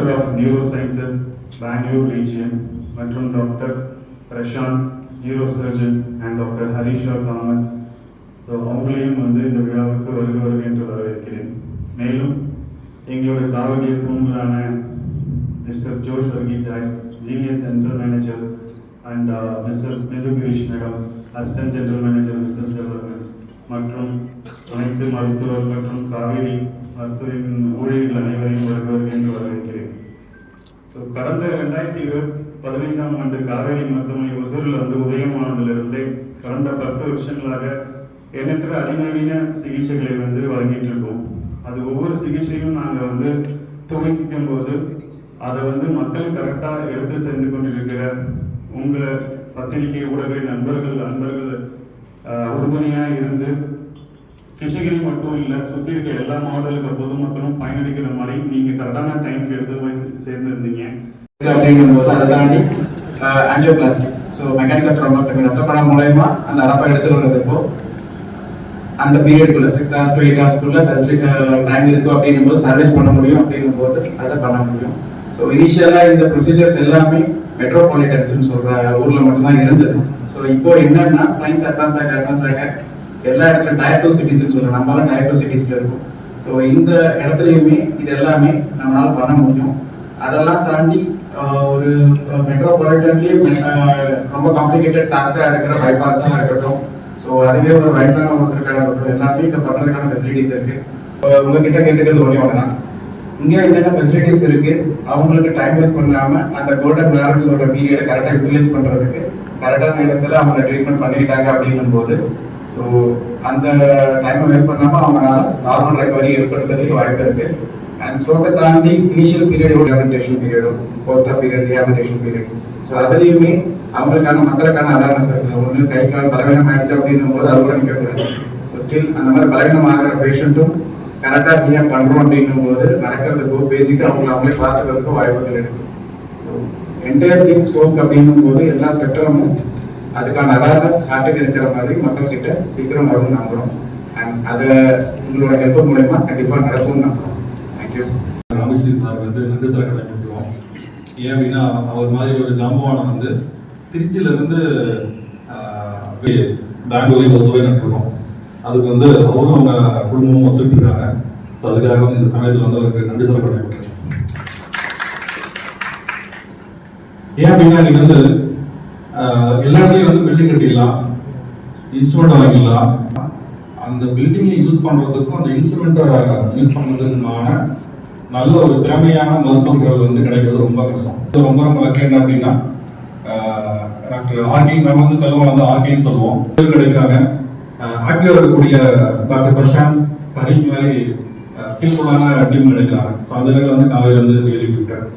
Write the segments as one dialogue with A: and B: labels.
A: Doctor of neuro sciences Bangalore region மற்றும் doctor Prashanth neuro surgeon and doctor Harisha common so அவங்களையும் வந்து இந்த விழாவுக்கு வருக வருக என்று வரவேற்கிறேன். மேலும் எங்களுடைய காவலிய தூண்களான mister Josh Varghese junior central manager and mister Mithu Girish madam assistant general manager business development மற்றும் அனைத்து மருத்துவர் மற்றும் காவேரி மருத்துவரின் ஊழியர்கள் அனைவரையும் வருக என்று வரவேற்கிறேன். ஸோ கடந்த ரெண்டாயிரத்தி இருபது பதினைந்தாம் ஆண்டு காவேரி மருத்துவமனை ஒசூரில் வந்து உதயமானதிலிருந்தே கடந்த பத்து வருஷங்களாக எண்ணற்ற அதிநவீன சிகிச்சைகளை வந்து வழங்கிட்டு இருக்கோம் அது ஒவ்வொரு சிகிச்சையும் நாங்கள் வந்து துவக்கிக்கும் போது அதை வந்து மக்கள் கரெக்டாக எடுத்து சென்று கொண்டிருக்கிற உங்கள் பத்திரிகை ஊடக நண்பர்கள் நண்பர்கள் உறுதுணையாக இருந்து கிருஷ்ணகிரி மட்டும் இல்லை சுற்றி இருக்க எல்லா மாவட்டத்தில் பொதுமக்களும் பயனளிக்கிற மாதிரி நீங்கள் கரெக்டான டைம்க்கு எடுத்து போய் சேர்ந்துருந்தீங்க.
B: அப்படிங்கும் போது அதை தாண்டி ஆஞ்சியோபிளாஸ்டி ஸோ மெக்கானிக்கல் ட்ரோமாட்டமி ரத்த பணம் மூலயமா அந்த அடப்பை எடுத்து வர்றதுப்போ அந்த பீரியட்குள்ள சிக்ஸ் ஹவர்ஸ் டு எயிட் ஹவர்ஸ்க்குள்ள ஸ்பெசிஃபிக் டைம் இருக்கு அப்படிங்கும் போது சர்வீஸ் பண்ண முடியும் அப்படிங்கும் போது அதை பண்ண முடியும். ஸோ இனிஷியலாக இந்த ப்ரொசீஜர்ஸ் எல்லாமே மெட்ரோபாலிட்டன்ஸ்னு சொல்ற ஊர்ல மட்டும்தான் இருந்தது. ஸோ இப்போ என்னன்னா சயின்ஸ் அட்வான்ஸ் ஆக அட்வான்ஸ் ஆக எல்லா இடத்துல டயர் டூ சிட்டிஸ்னு சொல்லுவோம் நம்மளாம் டயர் டூ சிட்டிஸ்ல இருக்கும். ஸோ இந்த இடத்துலையுமே இது எல்லாமே நம்மளால பண்ண முடியும். அதெல்லாம் தாண்டி ஒரு மெட்ரோபாலிட்டன்லயே ரொம்ப காம்ப்ளிகேட்டட் டாஸ்கா இருக்கிற பைபாஸாக இருக்கட்டும். ஸோ அதுவே ஒரு வயசான ஒருத்தருக்காக இருக்கட்டும். எல்லாமே இங்கே பண்ணுறதுக்கான ஃபெசிலிட்டிஸ் இருக்கு. உங்ககிட்ட கேட்டுக்கிறது ஒன்றே ஒன்று தான் என்னென்ன ஃபெசிலிட்டிஸ் இருக்கு? அவங்களுக்கு டைம் வேஸ்ட் பண்ணாம அந்த கோல்டன் நேரம் சொல்ற பீரியடை கரெக்டாக யூட்டிலைஸ் பண்றதுக்கு கரெக்டான இடத்துல அவங்க ட்ரீட்மெண்ட் பண்ணிக்கிட்டாங்க அப்படின்னும் போது ஸோ அந்த டைமை வேஸ்ட் பண்ணாமல் அவங்களால நார்மல் ரெக்கவரி ஏற்படுத்துறதுக்கு வாய்ப்பு இருக்கு. அண்ட் ஸ்ட்ரோக்கை தாண்டி இனிஷியல் பீரியட் ரீஹாபிலிட்டேஷன் பீரியடும் போஸ்டா பீரியட் ரீஹாபிலிட்டேஷன் பீரியட் ஸோ அதுலேயுமே அவங்களுக்கான மக்களுக்கான அவேர்னஸ் இருக்குது ஒன்று கை கால் பலவீனம் ஆயிடுச்சு அப்படின்னும் போது அது கூட நிற்கக்கூடாது ஸோ ஸ்டில் அந்த மாதிரி பலவீனம் ஆகிற பேஷண்ட்டும் கரெக்டாக ரீஹாப் பண்ணுறோம் அப்படின்னும் போது நடக்கிறதுக்கோ பேசிக்காக அவங்களை அவங்களே பார்த்துக்கிறதுக்கோ வாய்ப்புகள் இருக்குது ஸோ என்டையர் திங் ஸ்கோப் அப்படின்னும் போது எல்லா ஸ்பெக்ட்ரமும் அதுக்கான அவேர்னஸ் ஹார்ட்டுக்கு இருக்கிற மாதிரி மக்கள் கிட்ட சீக்கிரம் வரும்னு நம்புறோம். அண்ட் அதை உங்களோட ஹெல்ப் மூலயமா கண்டிப்பாக நடக்கும்னு நம்புறோம். தேங்க்யூ
C: அபிஷேக் சார் வந்து நன்றி சார் கடைபிடிக்கிறோம் ஏன் அப்படின்னா அவர் மாதிரி ஒரு ஜாம்பவானம் வந்து திருச்சியில இருந்து பெங்களூர் சுவை நட்டுருக்கோம் அதுக்கு வந்து அவரும் அவங்க குடும்பமும் ஒத்துக்கிட்டுருக்காங்க இருக்காங்க. ஸோ அதுக்காக வந்து இந்த சமயத்தில் வந்து அவருக்கு நன்றி சொல்ல கடைபிடிக்கிறேன் ஏன் அப்படின்னா நீங்கள் வந்து எல்லா இடத்துலையும் வந்து பில்டிங் கட்டிடலாம் இன்ஸ்ட்ருமெண்ட் வாங்கிடலாம் அந்த பில்டிங்கை யூஸ் பண்ணுறதுக்கும் அந்த இன்ஸ்ட்ருமெண்ட்டை யூஸ் பண்ணுறதுக்குமான நல்ல ஒரு திறமையான மருத்துவர்கள் வந்து கிடைக்கிறது ரொம்ப கஷ்டம். இது ரொம்ப ரொம்ப லக்கு என்ன அப்படின்னா டாக்டர் ஆர்கே நம்ம வந்து செல்வம் வந்து ஆர்கேன்னு சொல்லுவோம். கிடைக்கிறாங்க ஆக்டிவ் இருக்கக்கூடிய டாக்டர் பிரசாந்த் ஹரிஷ் மாதிரி ஸ்கில்ஃபுல்லான டீம் கிடைக்கிறாங்க ஸோ அந்த வந்து காலையில் வந்து ரியலி கிஃப்டட்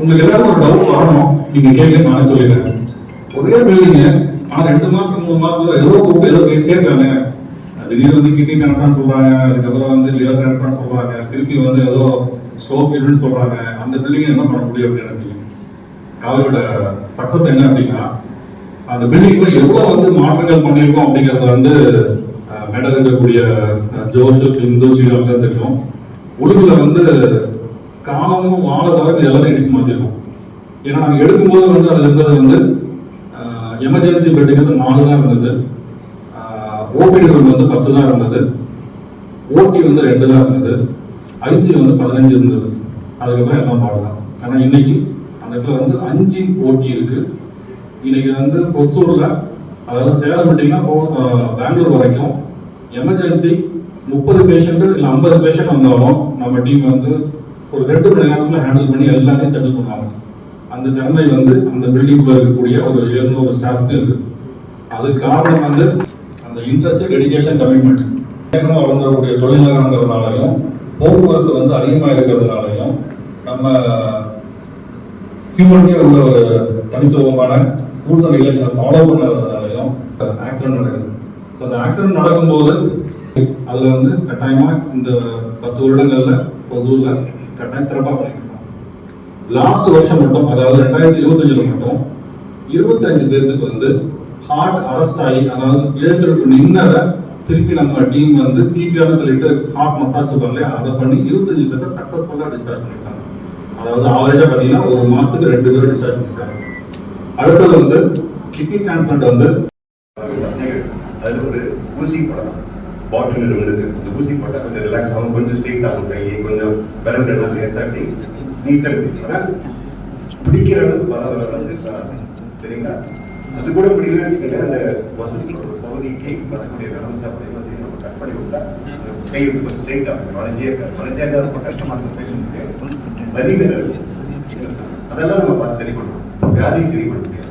C: உங்களுக்கு ஏதாவது ஒரு டவுட் வரணும். நீங்க கேட்க நானே சொல்லிடுறேன். ஒரே பில்டிங் ஆனா ரெண்டு மாசம் மூணு மாசம் ஏதோ கூப்பிட்டு ஏதோ பேசிட்டே இருக்காங்க. திடீர்னு வந்து கிட்னி டிரான்ஸ்பிளான் சொல்றாங்க அதுக்கப்புறம் வந்து லிவர் டிரான்ஸ்பிளான் சொல்றாங்க திருப்பி வந்து ஏதோ ஸ்ட்ரோக் இல்லைன்னு சொல்றாங்க. அந்த பில்டிங் என்ன பண்ண முடியும் அப்படின்னு எனக்கு காலையோட சக்சஸ் என்ன அப்படின்னா அந்த பில்டிங்ல எவ்வளவு வந்து மாற்றங்கள் பண்ணியிருக்கோம் அப்படிங்கறது வந்து மேடம் இருக்கக்கூடிய ஜோஷ் இந்து ஸ்ரீராம் தான் தெரியும். உடுப்புல வந்து காலமும் வாழ தவிர எல்லாரும் இடிச்சு மாற்றிருக்கோம் ஏன்னா நாங்கள் எடுக்கும்போது வந்து அதில் இருந்தது வந்து எமர்ஜென்சி பெட்டுக்கு வந்து நாலு தான் இருந்தது. ஓபிடி ரூம் வந்து பத்து தான் இருந்தது. ஓடி வந்து ரெண்டு தான் இருந்தது. ஐசி வந்து பதினஞ்சு இருந்தது. அதுக்கப்புறம் எல்லாம் பாடலாம். ஆனால் இன்னைக்கு அந்த இடத்துல வந்து அஞ்சு ஓடி இருக்கு. இன்னைக்கு வந்து கொசூரில் அதாவது சேலம் விட்டீங்கன்னா பெங்களூர் வரைக்கும் எமர்ஜென்சி முப்பது பேஷண்ட்டு இல்லை ஐம்பது பேஷண்ட் வந்தாலும் நம்ம டீம் வந்து ஒரு ரெண்டு மணி நேரத்தில் ஹேண்டில் பண்ணி எல்லாத்தையும் செட்டில் பண்ணுவாங்க. அந்த திறமை வந்து அந்த பில்டிங்குள்ள இருக்கக்கூடிய ஒரு எழுநூறு ஸ்டாஃப்க்கு இருக்கு. அது காரணம் வந்து அந்த இன்ட்ரெஸ்ட் டெடிக்கேஷன் கமிட்மெண்ட் ஏற்கனவே வளர்ந்துடக்கூடிய தொழிலாளங்கிறதுனாலையும் போக்குவரத்து வந்து அதிகமாக இருக்கிறதுனாலையும் நம்ம ஹியூமன்கே உள்ள ஒரு தனித்துவமான ரூல்ஸ் அண்ட் ரெகுலேஷனை ஃபாலோ பண்ணாததுனாலையும் ஆக்சிடென்ட் நடக்குது. ஸோ அந்த ஆக்சிடென்ட் நடக்கும்போது அதில் வந்து கட்டாயமாக இந்த பத்து வருடங்களில் ஒசூரில் கட்டாயம் சிறப்பாக பண்ணியிருக்கோம் லாஸ்ட் வருஷம் மட்டும் அதாவது ரெண்டாயிரத்தி இருபத்தஞ்சில் மட்டும் இருபத்தஞ்சு பேர்த்துக்கு வந்து ஹார்ட் அரெஸ்ட் ஆகி அதாவது எழுந்திருக்கு நின்னதை திருப்பி நம்ம டீம் வந்து சிபிஆர்னு சொல்லிட்டு ஹார்ட் மசாஜ் சொல்றாங்க அதை பண்ணி இருபத்தஞ்சு பேர்த்த சக்ஸஸ்ஃபுல்லாக டிஸ்சார்ஜ் பண்ணிட்டாங்க. அதாவது ஆவரேஜாக பார்த்தீங்கன்னா ஒரு மாதத்துக்கு ரெண்டு பேர் டிஸ்சார்ஜ் பண்ணிட்டாங்க. அடுத்தது வந்து கிட்னி டிரான்ஸ்பிளான்ட் வந்து
D: அது அதில் ஒரு ஊசி போடலாம். பாட்டில் இருக்கு இந்த ஊசி போட்டால் கொஞ்சம் ரிலாக்ஸ் ஆகும் கொஞ்சம் ஸ்ட்ரெயிட் ஆகும் கை கொஞ்சம் விரல் ரெண்டு லேசாட்டி நீட்டாக ஆனால் பிடிக்கிற அளவுக்கு பல வர அளவுக்கு வராது சரிங்களா அது கூட பிடிக்கலன்னு வச்சுக்கோங்க அந்த வசதி ஒரு பகுதிக்கு வரக்கூடிய நலம் சாப்பிட வந்து நம்ம கட் பண்ணி விட்டா அந்த கை கொஞ்சம் ஸ்ட்ரெயிட் ஆகும் வளைஞ்சே இருக்காது. வளைஞ்சே இருக்காது ரொம்ப கஷ்டமாக இருக்கும் பேஷண்ட்டுக்கு? வலி வேற அதெல்லாம் நம்ம பார்த்து சரி பண்ணணும். வியாதி சரி பண்ண முடியாது.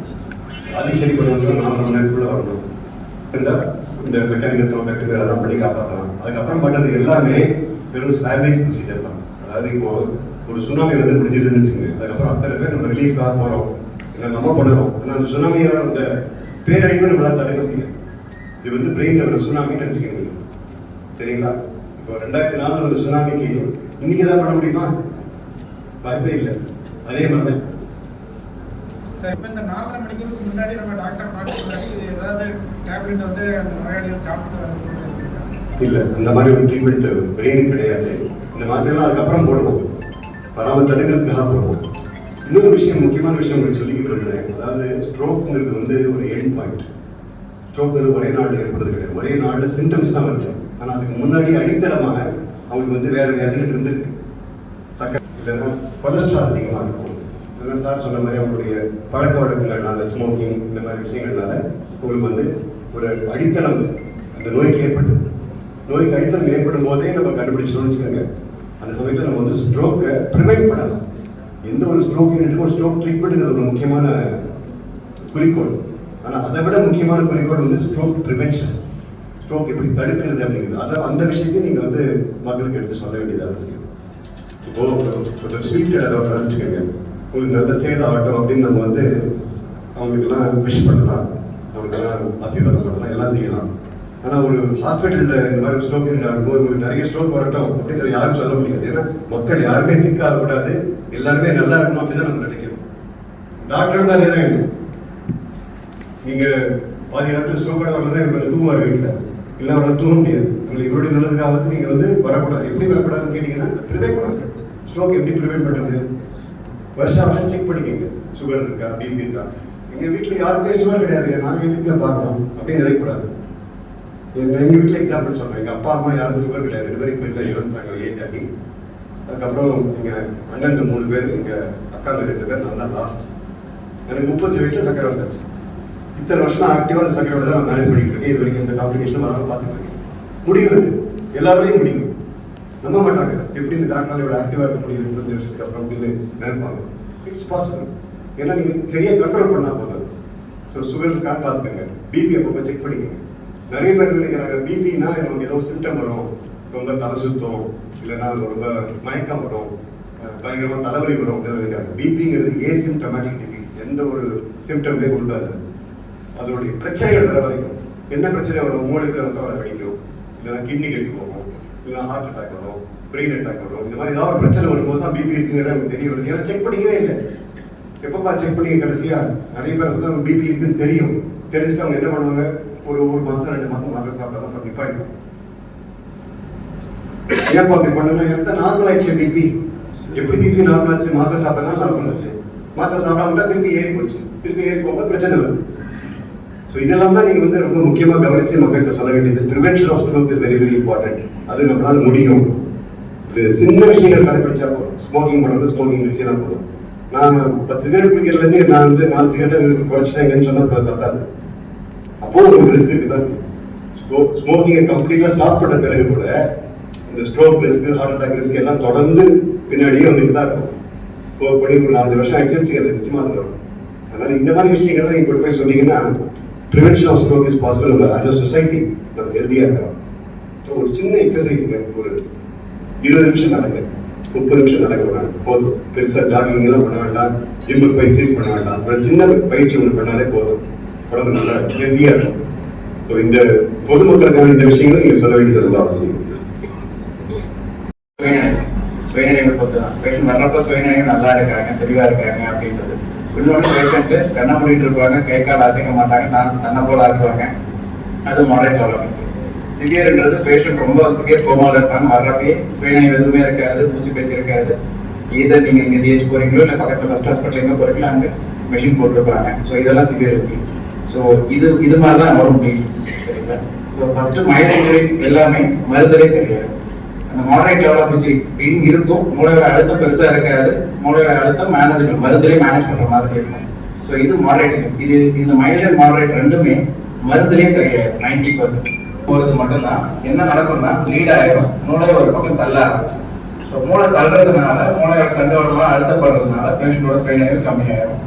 D: வியாதி சரி பண்ணுறது நாலு மணி நேரத்துக்குள்ள வரணும். சரிங்களா? இந்த மெக்கானிக்கல் கட்டுக்கு அதெல்லாம் பண்ணி காப்பாற்றலாம் அதுக்கப்புறம் பண்ணது எல்லாமே வெறும் சாண்டேஜ் ப்ரொசீஜர் தான். அதாவது இப்போ ஒரு சுனாமி வந்து முடிஞ்சிருதுன்னு வச்சுக்கோங்க. அதுக்கப்புறம் அத்தனை பேர் நம்ம ரிலீஃபாக போகிறோம் இல்லை நம்ம பண்ணுறோம் ஆனால் அந்த சுனாமியோட அந்த பேரழிவு நம்மளால தடுக்க முடியும் இது வந்து பிரெயினில் ஒரு சுனாமின்னு நினச்சிக்கோங்க சரிங்களா? இப்போ ரெண்டாயிரத்தி நாலில் ஒரு சுனாமிக்கு இன்னைக்கு தான் பண்ண முடியுமா? வாய்ப்பே இல்லை. அதே மாதிரி தான்
E: சார் இப்போ இந்த நாலரை மணிக்கு முன்னாடி நம்ம டாக்டர் பார்த்துருக்காங்க இது ஏதாவது டேப்லெட் வந்து அந்த நோயாளிகள் சாப்பிட்டு வரது
D: இல்லை அந்த மாதிரி ஒரு ட்ரீட்மெண்ட் பிரெயின் கிடையாது. இந்த மாத்திரைலாம் அதுக்கப்புறம் போடுவோம். பராமல் தடுக்கிறதுக்காக போடுவோம். இன்னொரு விஷயம் முக்கியமான விஷயம் உங்களுக்கு சொல்லி விரும்புகிறேன் அதாவது ஸ்ட்ரோக்குங்கிறது வந்து ஒரு எண்ட் பாயிண்ட் ஸ்ட்ரோக் வந்து ஒரே நாளில் ஏற்படுறது கிடையாது. ஒரே நாளில் சிம்டம்ஸ் தான் வருது. ஆனால் அதுக்கு முன்னாடி அடித்தளமாக அவங்களுக்கு வந்து வேறு வியாதிகள் இருந்திருக்கு. சக்கரை இல்லைன்னா கொலஸ்ட்ரால் அதிகமாக இருக்கும். அதனால் சார் சொன்ன மாதிரி அவங்களுடைய பழக்க வழக்கங்கள்னால ஸ்மோக்கிங் இந்த மாதிரி விஷயங்கள்னால உங்களுக்கு வந்து ஒரு அடித்தளம் அந்த நோய்க்கு ஏற்பட்டு நோய்க்கு அடித்தளம் ஏற்படும் போதே நம்ம கண்டுபிடிச்சு வச்சுக்கோங்க அந்த சமயத்தில் நம்ம வந்து ஸ்ட்ரோக்கை ப்ரிவென்ட் பண்ணலாம் எந்த ஒரு ஸ்ட்ரோக் யூனிட்டுக்கும் ஒரு ஸ்ட்ரோக் ட்ரீட்மெண்ட் ஒரு முக்கியமான குறிக்கோள் ஆனால் அதை விட முக்கியமான குறிக்கோள் வந்து ஸ்ட்ரோக் ப்ரிவென்ஷன் ஸ்ட்ரோக் எப்படி தடுக்கிறது அப்படிங்கிறது அதை அந்த விஷயத்தையும் நீங்கள் வந்து மக்களுக்கு எடுத்து சொல்ல வேண்டியது அவசியம் இப்போ ஒரு ஸ்வீட் கடை வச்சுக்கோங்க உங்களுக்கு நல்ல சேல் ஆகட்டும் அப்படின்னு நம்ம வந்து அவங்களுக்கெல்லாம் விஷ் பண்ணலாம். அவங்களுக்கெல்லாம் ஆசீர்வாதம் பண்ணலாம் எல்லாம் செய்யலாம். ஆனால் ஒரு ஹாஸ்பிட்டலில் இந்த மாதிரி ஸ்ட்ரோக் இருக்கும்போது நிறைய ஸ்ட்ரோக் வரட்டும் அப்படிங்கிறது யாரும் சொல்ல முடியாது. ஏன்னா மக்கள் யாருமே சிக்காக கூடாது. எல்லாருமே நல்லா இருக்கணும் அப்படின்னு தான் நம்ம நினைக்கிறோம். டாக்டர் தான் தான் வேண்டும் நீங்கள் பாதி நேரத்தில் ஸ்ட்ரோக்கோட வரலாம் இவங்க தூங்குவார் வீட்டில் இல்லை அவரால் தூங்க முடியாது. உங்களுக்கு இவருடைய நல்லதுக்காக வந்து நீங்கள் வந்து வரக்கூடாது. எப்படி வரக்கூடாதுன்னு கேட்டிங்கன்னா ப்ரிவெண்ட் பண்ணணும் ஸ்ட்ரோக் எப்படி ப்ரிவெண்ட் பண்ணுறது வருஷம் வருஷம் செக் பண்ணிக்கோங்க சுகர் இருக்கா பிபி இருக்கா? எங்கள் வீட்டில் யாருமே சுகர் கிடையாதுங்க நாங்கள் எதுக்கு பார்க்கணும்? அப்படின்னு நினைக்கக்கூடாது. என் எங்கள் வீட்டில் எக்ஸாம்பிள் சொல்கிறேன் எங்கள் அப்பா அம்மா யாருக்கும் சுகர் கிடையாது. ரெண்டு பேரும் இப்போ இல்லை இறந்துட்டாங்க ஏஜ் ஆகி. அதுக்கப்புறம் எங்கள் அண்ணன் மூணு பேர் எங்கள் அக்காங்க ரெண்டு பேர். நான் தான் லாஸ்ட் எனக்கு முப்பது வயசில் சக்கரை வந்துருச்சு இத்தனை வருஷம் ஆக்டிவா அந்த சக்கரை தான் நான் மேனேஜ் பண்ணிட்டு இருக்கேன். இது வரைக்கும் எந்த காம்ப்ளிகேஷனும் வராமல் பார்த்துட்டு இருக்கேன். முடியும் அது. முடியும். நம்ப மாட்டாங்க எப்படி இந்த டாக்டரால் இவ்வளோ ஆக்டிவாக இருக்க முடியும் முப்பத்தஞ்சு வருஷத்துக்கு அப்புறம் அப்படின்னு நினைப்பாங்க. இட்ஸ் பாசிபிள் ஏன்னா நீங்கள் சரியாக கண்ட்ரோல் பண்ணால் போதும். ஸோ சுகர் இருக்கா பார்த்துக்கோங்க பிபி அப்பப்போ செக் பண்ணிக்கோங்க. நிறைய பேர் நினைக்கிறாங்க பிபினா நமக்கு ஏதோ சிம்டம் வரும். ரொம்ப தலை சுத்தம். இல்லைன்னா ரொம்ப மயக்கம் வரும். பயங்கரமாக தலைவலி வரும் அப்படின்னு நினைக்கிறாங்க. பிபிங்கிறது ஏ சிம்டமேட்டிக் டிசீஸ் எந்த ஒரு சிம்டமே கொடுக்காது. அதனுடைய பிரச்சனைகள் வர வரைக்கும். என்ன பிரச்சனை வரும்? மூளைக்கு ரத்தம் வர வெடிக்கும் இல்லைன்னா கிட்னி கெட்டு போகும். இல்லைன்னா ஹார்ட் அட்டாக் வரும் பிரெயின் அட்டாக் வரும் இந்த மாதிரி ஏதாவது ஒரு பிரச்சனை வரும்போது தான் பிபி இருக்குங்கிறது தெரிய வருது. ஏன்னா செக் பண்ணிக்கவே இல்லை. எப்பப்பா செக் பண்ணி கடைசியா? நிறைய பேர் வந்து பிபி இருக்குன்னு தெரியும். தெரிஞ்சுட்டு அவங்க என்ன பண்ணுவாங்க? ஒரு ஒரு மாசம் ரெண்டு மாசம் மாத்திரை சாப்பிட்டா அப்புறம் நிப்பாயிடும். ஏன்ப்பா அப்படி பண்ணணும்? எந்த நார்மல் ஆயிடுச்சு பிபி எப்படி பிபி நார்மல் ஆச்சு? மாத்திரை சாப்பிட்டா நார்மல் ஆச்சு மாத்திரை சாப்பிடாம திருப்பி ஏறி போச்சு. திருப்பி ஏறி போகும்போது பிரச்சனை வருது. ஸோ இதெல்லாம் தான் நீங்கள் வந்து ரொம்ப முக்கியமாக கவனித்து மக்கள்கிட்ட சொல்ல வேண்டியது. Prevention of stroke is very very important அது நம்மளால் முடியும். இது சின்ன விஷயங்கள் கடைபிடிச்சா போதும். ஸ்மோக்கிங் பண்ணுறது ஸ்மோக்கிங் நிறுத்தினா போதும். நான் பத்து சிகரெட் பிடிக்கிறதுலேருந்து நான் வந்து நாலு சிகரெட்டை நிறுத்தி குறைச்சிட்டேங்கன்னு சொன்னால் பத்தாது. அப்போது உங்களுக்கு ரிஸ்க் இருக்குது தான் ஸ்மோக்கிங்கை கம்ப்ளீட்டாக ஸ்டாப் பண்ண பிறகு கூட இந்த stroke risk heart attack risk எல்லாம் தொடர்ந்து பின்னாடியே வந்துட்டு தான் இருக்கும். ஸ்மோக் பண்ணி ஒரு நாலு வருஷம் ஆயிடுச்சு அது நிச்சயமாக இருக்கும் அதனால் இந்த மாதிரி விஷயங்கள்லாம் நீங்கள் போய் சொன்னீங்கன்னா prevention of stroke is possible as a society நம்ம ஹெல்த்தியாக இருக்கலாம் ஸோ ஒரு சின்ன எக்ஸசைஸுங்க ஒரு இருபது நிமிஷம் நடங்க. முப்பது நிமிஷம் நடக்க போதும். பெருசாக ஜாகிங் எல்லாம் பண்ண வேண்டாம். ஜிம்முக்கு போய் எக்ஸசைஸ் பண்ண வேண்டாம். ஒரு சின்ன பயிற்சி ஒன்று பண்ணாலே போதும். உடம்பு நல்லா ஹெல்த்தியாக இருக்கும். ஸோ இந்த பொதுமக்களுக்கான இந்த விஷயங்களும் நீங்கள் சொல்ல வேண்டியது ரொம்ப அவசியம்.
B: சுயநினைவு சுயநினைவு பொறுத்து தான். பேஷண்ட் வர்றப்ப சுயநினைவு நல்லா இருக்காங்க தெளிவாக இருக்காங்க அப்படின்றது. இன்னொன்று பேஷண்ட்டு கண்ணை மூடிட்டு இருப்பாங்க. கை கால் அசைக்க மாட்டாங்க. நான் தன்னை போல ஆக்குவாங்க. அது மாடரேட் டெவலப்மெண்ட் சிவியர்ன்றது பேஷண்ட் ரொம்ப சிவியர் கோமாவில் இருப்பாங்க. வர்றப்பே பேனை எதுவுமே இருக்காது மூச்சு பேச்சு இருக்காது. இதை நீங்கள் இங்கே ஜிஹெச் போகிறீங்களோ இல்லை பக்கத்தில் ஃபஸ்ட் ஹாஸ்பிட்டல் எங்கே போகிறீங்களோ அங்கே மெஷின் போட்டிருப்பாங்க. ஸோ இதெல்லாம் சிவியர் இருக்கு ஸோ இது இது மாதிரி தான் வரும் சரிங்களா? ஸோ ஃபஸ்ட்டு மைண்ட் எல்லாமே மருந்துலே சரியாயிடும் மாடரேட் லெவல் ஆஃப் பெயின் இருக்கும். மூளையோட அழுத்தம் பெருசா இருக்காது. மூளையோட அழுத்தம் மேனேஜ் மருந்துலேயே மேனேஜ் பண்ற மாதிரி இருக்கும். ஸோ இது மாடரேட் இது இந்த மைல்டு அண்ட் மாடரேட் ரெண்டுமே மருந்துலேயே சரியாயிடும் நைன்டி பர்சன்ட் போகிறது மட்டும்தான். என்ன நடக்கும்னா லீட் ஆயிடும் மூளை ஒரு பக்கம் தள்ள ஆரம்பிச்சு ஸோ மூளை தள்ளுறதுனால மூளையோட தண்டோடமா அழுத்தப்படுறதுனால பேஷண்டோட ஸ்ட்ரெயின் கம்மியாயிடும்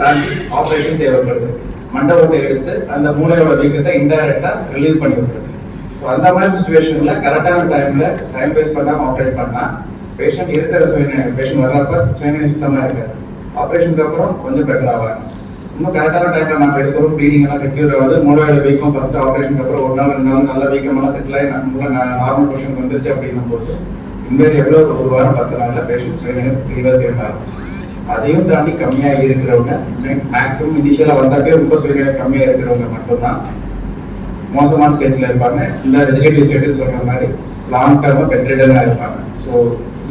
B: தாண்டி ஆப்ரேஷன் தேவைப்படுது. மண்டபத்தை எடுத்து அந்த மூளையோட வீக்கத்தை இன்டைரக்டா ரிலீவ் பண்ணி விட்டுருது அந்த மாதிரி சுச்சுவேஷன்ல கரெக்டான டைம்ல டைம் வேஸ்ட் பண்ணாம ஆப்ரேட் பண்ணா பேஷண்ட் இருக்கிற சுயநிலை பேஷண்ட் வர்றப்ப சுயநிலை சுத்தமா இருக்காது. ஆப்ரேஷனுக்கு அப்புறம் கொஞ்சம் பெட்டர் ஆவாங்க. இன்னும் கரெக்டான டைம்ல நாங்கள் எடுக்கிறோம். ப்ளீடிங் எல்லாம் செக்யூர் ஆகுது. மூணாவது வீக்கம் ஃபர்ஸ்ட் ஆப்ரேஷனுக்கு அப்புறம் ஒரு நாள் ரெண்டு நாள் நல்ல வீக்கமெல்லாம் செட்டில் ஆகி நம்ம நார்மல் பொசிஷன் வந்துருச்சு அப்படின்னும் போது இன்மாரி எவ்வளோ ஒரு வாரம் பத்து நாளில் பேஷண்ட் சுயநிலை கிளியர் தெரியும் அதையும் தாண்டி கம்மியாக இருக்கிறவங்க மேக்ஸிமம் இனிஷியலாக வந்தாக்கே ரொம்ப சுயநிலை கம்மியாக இருக்கிறவங்க மட்டும்தான். மோசமான ஸ்டேஜில் இருப்பாங்க. இந்த வெஜிடேட்டிவ் ஸ்டேட்டுன்னு சொல்கிற மாதிரி லாங் டேர்மாக பெட்ரிடனா இருப்பாங்க. ஸோ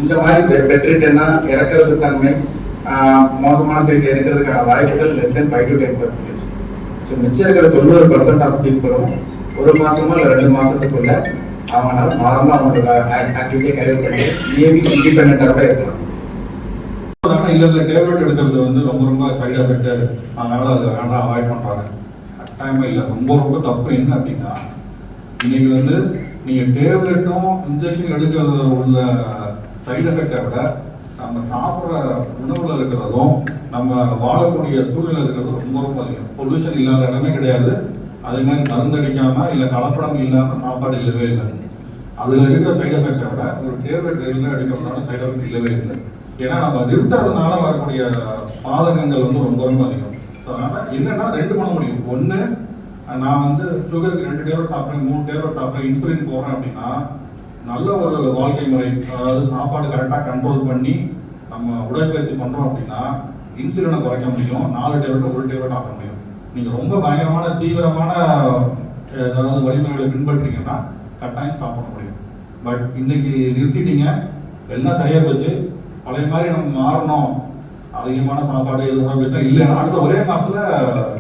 B: இந்த மாதிரி பெட்ரிடனா இறக்கிறது தன்மை மோசமான ஸ்டேட்டில் இருக்கிறதுக்கான வாய்ப்புகள் less than five to ten percentage so மிச்சம் இருக்கிற தொண்ணூறு பர்சன்ட் ஆஃப் பீப்புளும் ஒரு மாசமோ இல்லை ரெண்டு மாசத்துக்குள்ள அவங்களால நார்மலா அவங்களோட ஆக்டிவிட்டியை கேரி பண்ணி மேபி இண்டிபெண்டா கூட இருக்கலாம்.
C: இல்லை இல்லை டேப்லெட் எடுக்கிறது வந்து ரொம்ப ரொம்ப சைட் எஃபெக்ட் அதனால அதை வேண்டாம் அவாய்ட் பண்ணுறாங்க டைம் இல்லை. ரொம்ப ரொம்ப தப்பு. என்ன அப்படின்னா இன்னைக்கு வந்து நீங்கள் டேப்லெட்டும் இன்ஜெக்ஷன் எடுக்கிறத உள்ள சைடு எஃபெக்டை விட நம்ம சாப்பிட்ற உணவில் இருக்கிறதும் நம்ம வாழக்கூடிய சூழ்நிலை இருக்கிறதும் ரொம்ப ரொம்ப அதிகம். பொல்யூஷன் இல்லாத இடமே கிடையாது. அதே மாதிரி மருந்தடிக்காமல் இல்லை கலப்படம் இல்லாமல் சாப்பாடு இல்லவே இல்லை. அதில் இருக்கிற சைடு எஃபெக்டை விட ஒரு டேப்லெட் ரெகுலர் எடுக்கிறதுனால சைடு எஃபெக்ட் இல்லவே இல்லை. ஏன்னா நம்ம நிறுத்துறதுனால வரக்கூடிய பாதகங்கள் வந்து ரொம்ப ரொம்ப அதிகம். ஸோ அதனால் என்னன்னா ரெண்டு பண்ண முடியும் ஒன்று நான் வந்து சுகருக்கு ரெண்டு டேப்லெட் சாப்பிட்றேன் மூணு டேப்லெட் சாப்பிட்றேன் இன்சுலின் போடுறேன் அப்படின்னா நல்ல ஒரு வாழ்க்கை முறை அதாவது சாப்பாடு கரெக்டாக கண்ட்ரோல் பண்ணி நம்ம உடற்பயிற்சி பண்ணுறோம் அப்படின்னா இன்சுலினை குறைக்க முடியும் நாலு டேப்லெட் ஒரு டேப்லெட் ஆக்க முடியும். நீங்கள் ரொம்ப பயங்கரமான தீவிரமான ஏதாவது வழிமுறைகளை பின்பற்றிங்கன்னா கட்டாயம் சாப்பிட முடியும். பட் இன்னைக்கு நிறுத்திட்டீங்க எல்லாம் சரியாக போச்சு. பழைய மாதிரி நம்ம மாறணும். அதிகமான சாப்பாடு எதுவும் உணவு இல்லைன்னா அடுத்த ஒரே மாசத்துல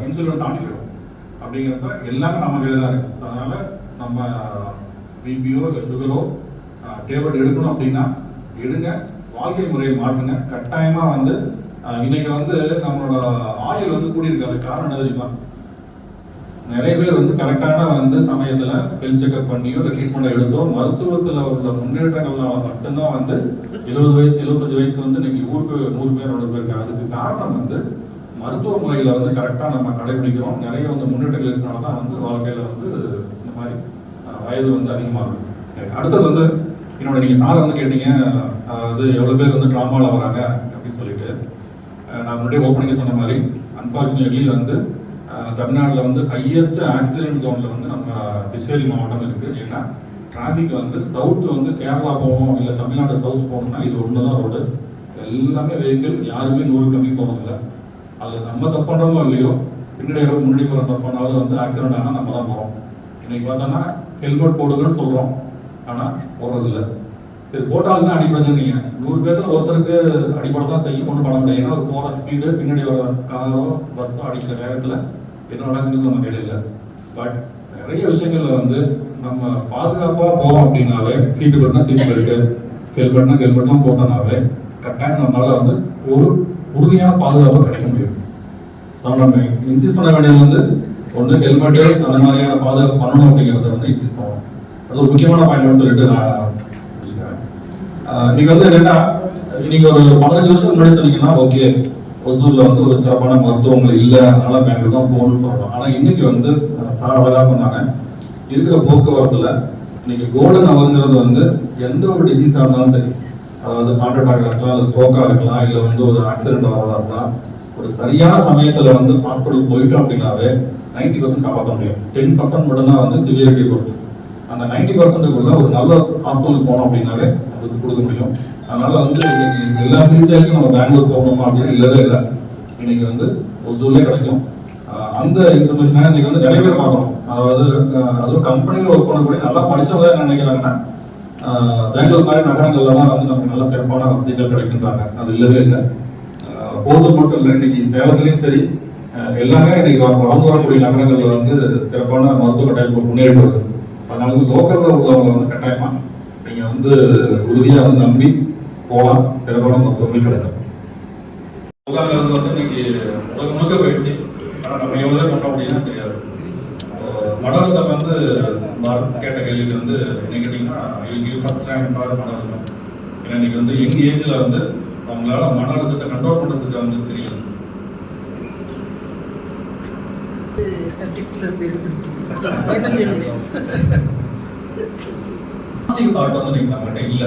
C: இன்சுலின் தாண்டி போயிடும். அப்படிங்கிறப்ப எல்லாமே நம்ம கையில தான் அதனால நம்ம பிபியோ இல்லை சுகரோ டேப்லெட் எடுக்கணும் அப்படின்னா எடுங்க வாழ்க்கை முறையை மாற்றுங்க. கட்டாயமா வந்து இன்னைக்கு வந்து நம்மளோட ஆயுள் வந்து கூடியிருக்காது. காரணம் என்ன தெரியுமா? நிறைய பேர் வந்து கரெக்டான வந்து சமயத்துல ஹெல்த் செக்அப் பண்ணியோ இல்லை ட்ரீட்மெண்ட் எடுத்தோ மருத்துவத்துல உள்ள முன்னேற்றங்கள்லாம் மட்டும்தான் வந்து எழுபது வயசு எழுபத்தஞ்சு வயசு வந்து இன்னைக்கு ஊருக்கு நூறு பேர் நூறு பேர் அதுக்கு காரணம் வந்து மருத்துவ முறையில வந்து கரெக்டா நம்ம கடைபிடிக்கிறோம். நிறைய வந்து முன்னேற்றங்கள் இருக்கனால தான் வந்து வாழ்க்கையில வந்து இந்த மாதிரி வயது வந்து அதிகமாகும் அடுத்தது வந்து என்னோட நீங்க சார் வந்து கேட்டீங்க அது எவ்வளவு பேர் வந்து ட்ராமால வராங்க அப்படின்னு சொல்லிட்டு. நான் முன்னாடியே ஓப்பனிங் சொன்ன மாதிரி அன்பார்ச்சுனேட்லி வந்து தமிழ்நாட்டில் வந்து ஹையஸ்ட் ஆக்சிடென்ட் ஜோனில் வந்து நம்ம கிருஷ்ணகிரி மாவட்டம் இருக்குது ஏன்னா டிராஃபிக் வந்து சவுத் வந்து கேரளா போகணும் இல்லை தமிழ்நாடு சவுத் போகணும்னா இது ஒன்று தான் ரோடு எல்லாமே வெஹிக்கிள் யாருமே நூறு கம்மி போகிறதில்ல அதில் நம்ம தப்பு இல்லையோ பின்னாடி முன்னாடி போகிற தப்பு பண்ணாலும் வந்து ஆக்சிடென்ட் ஆனால் நம்ம தான் போகிறோம் இன்னைக்கு பார்த்தோன்னா ஹெல்மெட் போடுங்கன்னு சொல்கிறோம் ஆனால் போடுறதில்ல சரி போட்டாலுமே தான் அடிப்படுது நூறு பேர்த்தில் ஒருத்தருக்கு அடிப்படை தான் செய்யும் ஒன்றும் பண்ண முடியாது. ஏன்னா ஒரு போற ஸ்பீடு பின்னாடி வர காரோ பஸ்ஸோ அடிக்கிற வேகத்தில் என்ன நடக்குதுன்னு நம்ம கையில பட் நிறைய விஷயங்கள்ல வந்து நம்ம பாதுகாப்பாக போகிறோம் அப்படின்னாவே சீட்டு பெல்ட்னா சீட்டு பெல்ட் ஹெல்மெட்னா ஹெல்மெட்லாம் போட்டோம்னாவே கட்டாயம் நம்மளால வந்து ஒரு உறுதியான பாதுகாப்பு கிடைக்க முடியும். ஸோ நம்ம இன்சிஸ்ட் பண்ண வேண்டியது வந்து ஒன்று ஹெல்மெட்டு அந்த மாதிரியான பாதுகாப்பு பண்ணணும் அப்படிங்கிறத வந்து இன்சிஸ்ட் பண்ணணும். அது ஒரு முக்கியமான பாயிண்ட் சொல்லிட்டு நான் நீங்க வந்து என்னன்னா நீங்க ஒரு பதினஞ்சு வருஷம் முன்னாடி சொன்னீங்கன்னா ஓகே ஒசூர்ல வந்து ஒரு சிறப்பான மருத்துவங்கள் இல்லை அதனால பெங்களூர் தான் போகணும்னு சொல்றோம் ஆனா இன்னைக்கு வந்து சார் அழகா சொன்னாங்க. இருக்கிற போக்குவரத்துல இன்னைக்கு கோல்டன் அவருங்கிறது வந்து எந்த ஒரு டிசீஸா இருந்தாலும் சரி அதாவது ஹார்ட் அட்டாக் இருக்கலாம் இல்ல ஸ்ட்ரோக்கா இருக்கலாம் இல்ல வந்து ஒரு ஆக்சிடென்ட் வரதா இருக்கலாம் ஒரு சரியான சமயத்துல வந்து ஹாஸ்பிட்டல் போயிட்டோம் அப்படின்னாவே நைன்டி பர்சன்ட் காப்பாற்ற முடியும். டென் பர்சன்ட் மட்டும்தான் வந்து சிவியரிட்டி பொறுத்து. அந்த நைன்டி பர்சன்ட்டுக்குள்ள ஒரு நல்ல ஹாஸ்பிட்டல் போனோம் அப்படின்னாலே அதுக்கு கொடுக்க முடியும் அதனால வந்து எல்லா சிகிச்சைக்கும் நம்ம பெங்களூர் போகணுமா அப்படின்னு இல்லவே இல்லை. இன்னைக்கு வந்து ஒசூர்லேயே கிடைக்கும். அந்த இன்ஃபர்மேஷனை இன்னைக்கு வந்து நிறைய பேர் பார்க்குறோம் அதாவது அதுவும் கம்பெனியில் ஒர்க் பண்ணக்கூடிய நல்லா படித்தவங்க என்ன நினைக்கிறாங்கன்னா பெங்களூர் மாதிரி நகரங்கள்ல தான் வந்து நமக்கு நல்ல சிறப்பான வசதிகள் கிடைக்கின்றாங்க. அது இல்லவே இல்லை. போசல் மட்டும் இல்லை. இன்னைக்கு சேலத்துலேயும் சரி எல்லாமே இன்னைக்கு வளர்ந்து வரக்கூடிய நகரங்களில் வந்து சிறப்பான மருத்துவ கட்டமைப்பு முன்னேறிட்டு வருது அதனால வந்து லோக்கலில் உள்ளவங்க வந்து கட்டாயமா நீங்க வந்து உறுதியா வந்து நம்பி போகலாம். சிறப்பான மருத்துவமே கிடைக்கும். உலகம் வந்து இன்னைக்கு உலகம் முழுக்க போயிடுச்சு ஆனால் நம்ம எவ்வளோ பண்ண முடியும்னு தெரியாது. அஹ் வந்து கேட்ட கேள்விக்கு வந்து என்ன கேட்டீங்கன்னா இன்னைக்கு ஃபர்ஸ்ட் ரேங்க் ஃபார் மனோரத்தம் ஏன்னா இன்னைக்கு வந்து எங்கள் ஏஜ்ல வந்து அவங்களால மன அழுத்தத்தை கண்ட்ரோல் பண்ணுறதுக்கு வந்து தெரியல
F: சப்ஜெக்ட்ல இருந்து எடுத்துருச்சு. என்ன செய்ய முடியும்
C: பாசிட்டிவ் தாட் வந்து இன்னைக்கு நம்மகிட்ட இல்ல.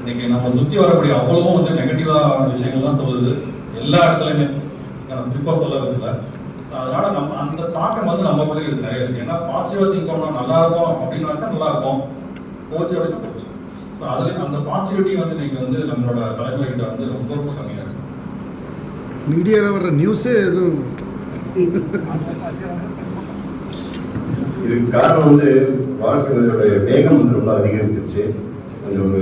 C: இன்னைக்கு நம்ம சுத்தி வரக்கூடிய அவ்வளவும் வந்து நெகட்டிவா விஷயங்கள் தான் சொல்லுது. எல்லா இடத்துலயுமே. நான் குறிப்பா சொல்ல விரும்பல அதனால நம்ம அந்த தாக்கம் வந்து நமக்குள்ளே இருக்கு. நிறைய இருக்கு ஏன்னா பாசிட்டிவா திங்க் பண்ணா நல்லா இருக்கும். அப்படின்னு நினைச்சா நல்லா இருக்கும். போச்சு அப்படின்னு போச்சு. ஸோ அதுல அந்த பாசிட்டிவிட்டி வந்து இன்னைக்கு வந்து நம்மளோட தலைமுறைகிட்ட வந்து ரொம்ப ரொம்ப கம்மியா இருக்கு.
G: மீடியாவில் வர்ற நியூஸே எதுவும்
D: இதுக்கு காரணம் வந்து வாழ்க்கையோட வேகம் வந்து ரொம்ப அதிகரிச்சிருச்சு. அந்த ஒரு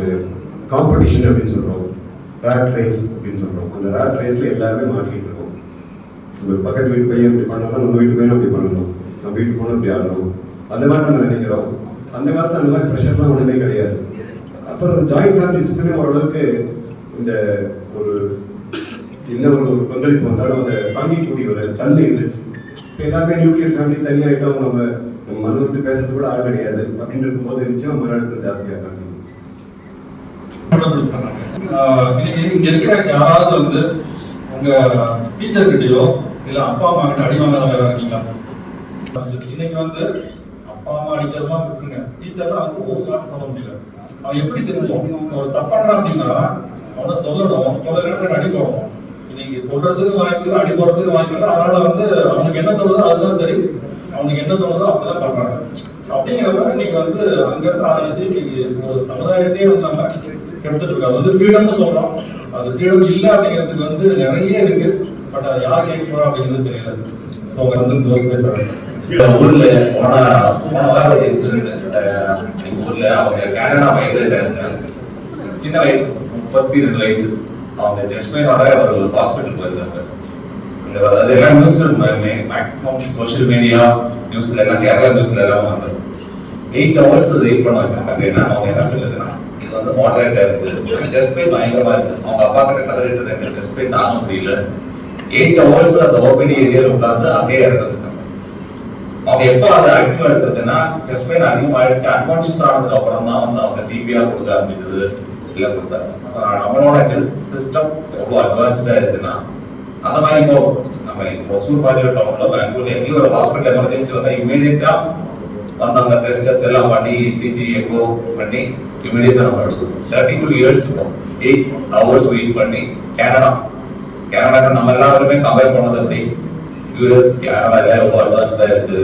D: காம்படிஷன் அப்படின்னு சொல்கிறோம் ரேட் ரேஸ் அப்படின்னு சொல்கிறோம் அந்த ரேட் ரேஸில் எல்லாருமே மாட்டிக்கிட்டு இருக்கோம். நம்ம பக்கத்து வீட்டு பையன் இப்படி பண்ணாலும் நம்ம வீட்டு பையனும் அப்படி பண்ணணும். நம்ம வீட்டு போனால் இப்படி ஆடணும். அந்த மாதிரி நம்ம நினைக்கிறோம். அந்த காலத்தில் அந்த மாதிரி ப்ரெஷர்லாம் ஒன்றுமே கிடையாது. அப்புறம் ஜாயிண்ட் ஃபேமிலி சிஸ்டமே ஓரளவுக்கு இந்த ஒரு என்ன ஒரு பங்களிப்பு வந்தாலும் அதை தாங்கிக்கூடிய ஒரு தன்மை இருந்துச்சு. இப்போ எல்லாமே நியூக்ளியர் ஃபேமிலி தனியாகிட்டோம் நம்ம நம்ம மனதை விட்டு பேசுறது கூட ஆள் கிடையாது. அப்படின்னு இருக்கும்போது நிச்சயம் மன அழுத்தம் ஜாஸ்தியாக தான் செய்யும்.
C: இங்க இருக்கிற யாராவது வந்து உங்க டீச்சர் கிட்டயோ இல்ல அப்பா அம்மா கிட்ட அடி வாங்காத இருக்கீங்களா? இன்னைக்கு வந்து அப்பா அம்மா அடிக்கிறதா விட்டுருங்க. டீச்சர்லாம் வந்து ஒரு சொல்ல முடியல. அவன் எப்படி தெரியும்? ஒரு தப்பான அப்படின்னா அவனை சொல்லணும். சொல்ல அடிக்கணும் நீங்க சொல்றதுக்கு வாய்ப்பு இல்லை அடிபடுறதுக்கு வாய்ப்பு இல்லை அதனால வந்து அவனுக்கு என்ன தோணுதோ அதுதான் சரி. அவனுக்கு என்ன தோணுதோ அப்படிதான் பண்றாங்க. அப்படிங்கிறப்ப இன்னைக்கு வந்து அங்க இருந்து ஆரம்பிச்சு நீங்க சமுதாயத்தையே வந்து நம்ம கெடுத்துட்டு இருக்கோம் அது வந்து ஃப்ரீடம்னு சொல்றோம். அது ஃப்ரீடம் இல்லை அப்படிங்கிறதுக்கு வந்து நிறைய இருக்கு. பட் அது யார் கேட்க போறோம் அப்படிங்கிறது தெரியல. ஸோ அவங்க வந்து ஜோஸ் பேசுறாங்க.
H: ஊர்ல போன போன வாரம் இன்சிடென்ட் ஊர்ல அவங்க கனடா சின்ன வயசு முப்பத்தி ரெண்டு வயசு. அவங்க ஜஸ்மைனோட ஒரு ஹாஸ்பிட்டல் போயிருக்காங்க அது எல்லாம் அதெல்லாம் நியூஸ்ல மேக்ஸிமம் சோஷியல் மீடியா நியூஸ்ல எல்லாம் கேரளா நியூஸ்ல எல்லாம் வந்துடும் எயிட் ஹவர்ஸ் வெயிட் பண்ண வச்சிருக்காங்க ஏன்னா அவங்க என்ன சொல்லுதுன்னா இது வந்து மாடரேட்டா இருக்கு ஜஸ்ட் பெயின் பயங்கரமா இருக்கு அவங்க அப்பா கிட்ட கதறிட்டு இருக்காங்க ஜஸ்ட் பெயின் தாங்க முடியல. எயிட் ஹவர்ஸ் அந்த ஓபிடி ஏரியால உட்கார்ந்து அங்கேயே இறந்துருக்காங்க அவங்க எப்போ அதை ஆக்டிவ் எடுத்ததுன்னா செஸ்ட் பெயின் அதிகமாயிடுச்சு. அன்கான்சியஸ் ஆனதுக்கு அப்புறம் தான் வந்து அவங்க சிபிஆர் கொடுக்க ஆரம்பிச்சது. இல்ல கொடுத்தாங்க ஸோ நம்மளோட ஹெல்த் சிஸ்டம் எவ்வளோ அட்வான்ஸ்டாக இருக்குன்னா அந்த மாதிரி இப்போ நம்ம இப்போ ஒசூர் மாதிரி பெங்களூர்ல எங்கேயும் ஒரு ஹாஸ்பிட்டல் எமர்ஜென்சி வந்தால் இமீடியட்டா வந்து அந்த டெஸ்டஸ் எல்லாம் பண்ணி சிஜி எக்கோ பண்ணி இமீடியட்டா நம்ம எடுக்கணும். Thirty two years eight hours wait பண்ணி கேனடா கேனடாக்கு நம்ம எல்லாருமே கம்பேர் பண்ணது அப்படி யூஎஸ் கேனடா எல்லாம் ரொம்ப அட்வான்ஸ்டாக இருக்குது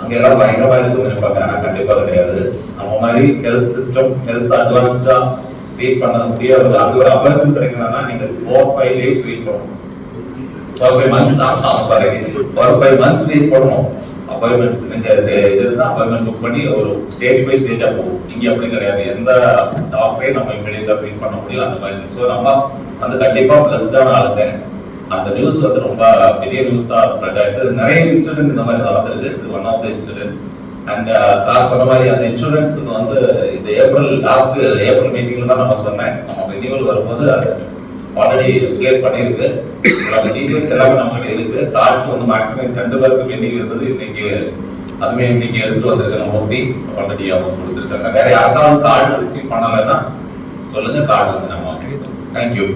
H: அங்க எல்லாம் பயங்கரமா இருக்குன்னு நினைப்பாங்க. ஆனால் கண்டிப்பாக கிடையாது. நம்ம மாதிரி ஹெல்த் சிஸ்டம் ஹெல்த் அட்வான்ஸ்டா வெயிட் பண்ண முடியாது. ஒரு அது ஒரு அப்பாயின்மெண்ட் கிடைக்கணும்னா நீங்க ஃபோர் ஃபைவ் டேஸ் வெயிட் பண்ணணும். Four five months sorry four five months wait பண்ணணும். அப்பாயின்மெண்ட்ஸ் நீங்க இது இருந்தால் அப்பாயின்மெண்ட் புக் பண்ணி ஒரு ஸ்டேஜ் பை ஸ்டேஜா போகும். இங்கே அப்படி கிடையாது. எந்த டாக்டரே நம்ம இமீடியட்டா மீட் பண்ண முடியும்? அந்த மாதிரி. ஸோ நம்ம வந்து கண்டிப்பா தான் ஆளுங்க அந்த நியூஸ் வந்து ரொம்ப பெரிய நியூஸ் தான் ஸ்ப்ரெட் ஆகிட்டு நிறைய இன்சிடென்ட் இந்த மாதிரி நடந்திருக்கு. இது one of the incident and sir uh, சொன்ன மாதிரி அந்த இன்சூரன்ஸ் வந்து இந்த ஏப்ரல் லாஸ்ட் ஏப்ரல் மீட்டிங்ல தான் நம்ம சொன்னேன். நம்ம ரினியூவல் வரும்போது ஆல்ரெடி ஸ்கேல் பண்ணியிருக்கு. அந்த டீட்டெயில்ஸ் எல்லாமே நம்மகிட்ட இருக்கு. தாட்ஸ் வந்து மேக்ஸிமம் ரெண்டு பேருக்கு மீட்டிங் இருந்தது. இன்னைக்கு அதுமே இன்னைக்கு எடுத்து வந்திருக்கிற மூர்த்தி ஆல்ரெடி அவங்க கொடுத்துருக்காங்க. வேற யாருக்காவது கார்டு ரிசீவ் பண்ணலைன்னா சொல்லுங்க. கார்டு வந்து நம்ம தேங்க்யூ